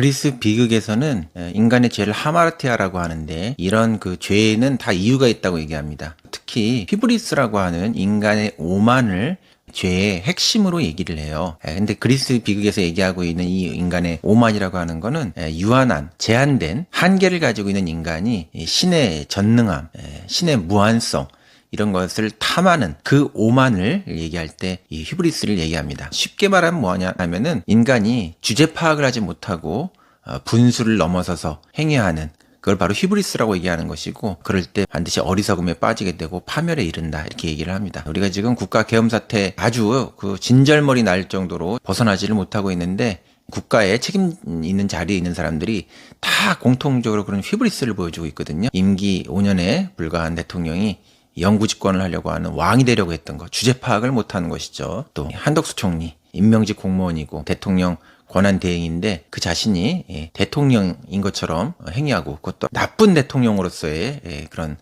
그리스 비극에서는 인간의 죄를 하마르티아라고 하는데 이런 그 죄에는 다 이유가 있다고 얘기합니다. 특히 히브리스라고 하는 인간의 오만을 죄의 핵심으로 얘기를 해요. 예, 근데 그리스 비극에서 얘기하고 있는 이 인간의 오만이라고 하는 거는 예, 유한한, 제한된 한계를 가지고 있는 인간이 이 신의 전능함, 예, 신의 무한성, 이런 것을 탐하는 그 오만을 얘기할 때 이 히브리스를 얘기합니다. 쉽게 말하면 뭐냐 하면은 인간이 주제 파악을 하지 못하고 어, 분수를 넘어서서 행위하는 그걸 바로 히브리스라고 얘기하는 것이고 그럴 때 반드시 어리석음에 빠지게 되고 파멸에 이른다 이렇게 얘기를 합니다. 우리가 지금 국가 계엄 사태 아주 그 진절머리 날 정도로 벗어나지를 못하고 있는데 국가에 책임 있는 자리에 있는 사람들이 다 공통적으로 그런 히브리스를 보여주고 있거든요. 임기 5년에 불과한 대통령이 영구 집권을 하려고 하는 왕이 되려고 했던 것, 주제 파악을 못하는 것이죠. 또 한덕수 총리, 임명직 공무원이고 대통령 권한 대행인데 그 자신이 예, 대통령인 것처럼 행위하고 그것도 나쁜 대통령으로서의 예, 그런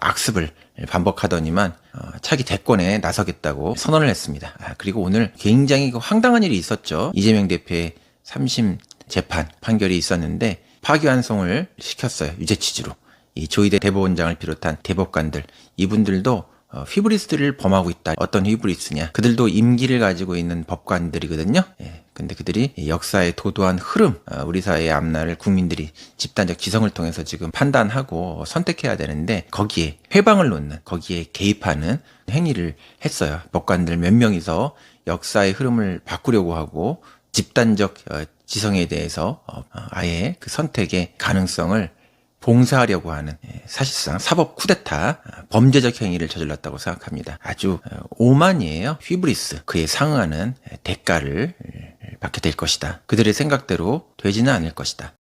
악습을 반복하더니만 어, 차기 대권에 나서겠다고 선언을 했습니다. 아, 그리고 오늘 굉장히 그 황당한 일이 있었죠. 이재명 대표의 3심 재판 판결이 있었는데 파기환송을 시켰어요. 유죄 취지로. 이 조희대 대법원장을 비롯한 대법관들 이분들도 어, 휘브리스를 범하고 있다. 어떤 휘브리스냐? 그들도 임기를 가지고 있는 법관들이거든요. 예. 근데 그들이 이 역사의 도도한 흐름, 어, 우리 사회의 앞날을 국민들이 집단적 지성을 통해서 지금 판단하고 선택해야 되는데 거기에 회방을 놓는, 거기에 개입하는 행위를 했어요. 법관들 몇 명이서 역사의 흐름을 바꾸려고 하고 집단적 어, 지성에 대해서 어, 어, 아예 그 선택의 가능성을 봉사하려고 하는 예, 사실상 사법 쿠데타 아, 범죄적 행위를 저질렀다고 생각합니다. 아주 어, 오만이에요. 휘브리스 그에 상응하는 예, 대가를 예, 받게 될 것이다. 그들의 생각대로 되지는 않을 것이다.